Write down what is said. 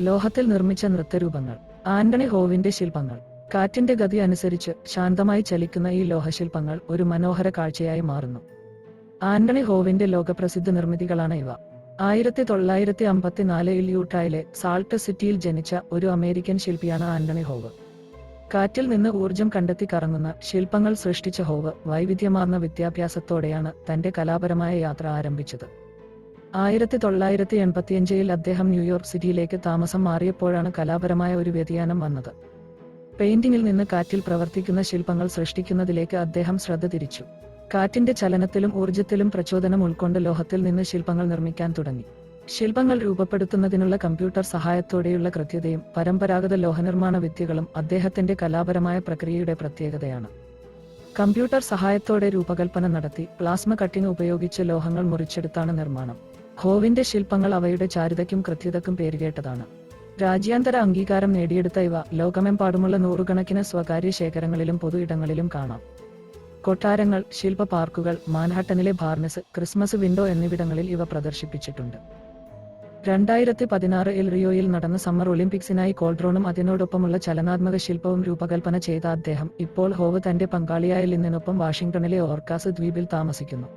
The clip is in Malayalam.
ലോഹത്തിൽ നിർമ്മിച്ച നൃത്തരൂപങ്ങൾ ആന്റണി ഹോവിന്റെ ശില്പങ്ങൾ കാറ്റിന്റെ ഗതി അനുസരിച്ച് ശാന്തമായി ചലിക്കുന്ന ഈ ലോഹശില്പങ്ങൾ ഒരു മനോഹര കാഴ്ചയായി മാറുന്നു. ആന്റണി ഹോവിന്റെ ലോകപ്രസിദ്ധ നിർമ്മിതികളാണ് ഇവ. ആയിരത്തി തൊള്ളായിരത്തി അമ്പത്തിനാലിൽ യൂട്ടായിലെ സാൾട്ട് സിറ്റിയിൽ ജനിച്ച ഒരു അമേരിക്കൻ ശില്പിയാണ് ആന്റണി ഹോവ്. കാറ്റിൽ നിന്ന് ഊർജം കണ്ടെത്തി കറങ്ങുന്ന ശില്പങ്ങൾ സൃഷ്ടിച്ച ഹോവ് വൈവിധ്യമാർന്ന വിദ്യാഭ്യാസത്തോടെയാണ് തന്റെ കലാപരമായ യാത്ര ആരംഭിച്ചത്. ആയിരത്തി തൊള്ളായിരത്തി എൺപത്തിയഞ്ചിൽ അദ്ദേഹം ന്യൂയോർക്ക് സിറ്റിയിലേക്ക് താമസം മാറിയപ്പോഴാണ് കലാപരമായ ഒരു വ്യതിയാനം വന്നത്. പെയിന്റിംഗിൽ നിന്ന് കാറ്റിൽ പ്രവർത്തിക്കുന്ന ശില്പങ്ങൾ സൃഷ്ടിക്കുന്നതിലേക്ക് അദ്ദേഹം ശ്രദ്ധ തിരിച്ചു. കാറ്റിന്റെ ചലനത്തിലും ഊർജത്തിലും പ്രചോദനം ഉൾക്കൊണ്ട് ലോഹത്തിൽ നിന്ന് ശില്പങ്ങൾ നിർമ്മിക്കാൻ തുടങ്ങി. ശില്പങ്ങൾ രൂപപ്പെടുത്തുന്നതിനുള്ള കമ്പ്യൂട്ടർ സഹായത്തോടെയുള്ള കൃത്യതയും പരമ്പരാഗത ലോഹനിർമ്മാണ വിദ്യകളും അദ്ദേഹത്തിന്റെ കലാപരമായ പ്രക്രിയയുടെ പ്രത്യേകതയാണ്. കമ്പ്യൂട്ടർ സഹായത്തോടെ രൂപകൽപ്പന നടത്തി പ്ലാസ്മ കട്ടിംഗ് ഉപയോഗിച്ച് ലോഹങ്ങൾ മുറിച്ചെടുത്താണ് നിർമ്മാണം. ഹോവിന്റെ ശില്പങ്ങൾ അവയുടെ ചാരുതയ്ക്കും കൃത്യതയ്ക്കും പേരുകേട്ടതാണ്. രാജ്യാന്തര അംഗീകാരം നേടിയെടുത്ത ഇവ ലോകമെമ്പാടുമുള്ള നൂറുകണക്കിന് സ്വകാര്യ ശേഖരങ്ങളിലും പൊതു ഇടങ്ങളിലും കാണാം. കൊട്ടാരങ്ങൾ ശില്പ പാർക്കുകൾ മാൻഹട്ടനിലെ ബാർനസ് ക്രിസ്മസ് വിൻഡോ എന്നിവിടങ്ങളിൽ ഇവ പ്രദർശിപ്പിച്ചിട്ടുണ്ട്. രണ്ടായിരത്തി പതിനാറിൽ റിയോയിൽ നടന്ന സമ്മർ ഒളിമ്പിക്സിനായി കോൾഡ്രോണും അതിനോടൊപ്പമുള്ള ചലനാത്മക ശില്പവും രൂപകൽപ്പന ചെയ്ത അദ്ദേഹം ഇപ്പോൾ ഹോവ് തന്റെ പങ്കാളിയായ ലിന്നിനൊപ്പം വാഷിംഗ്ടണിലെ ഓർക്കാസ് ദ്വീപിൽ താമസിക്കുന്നു.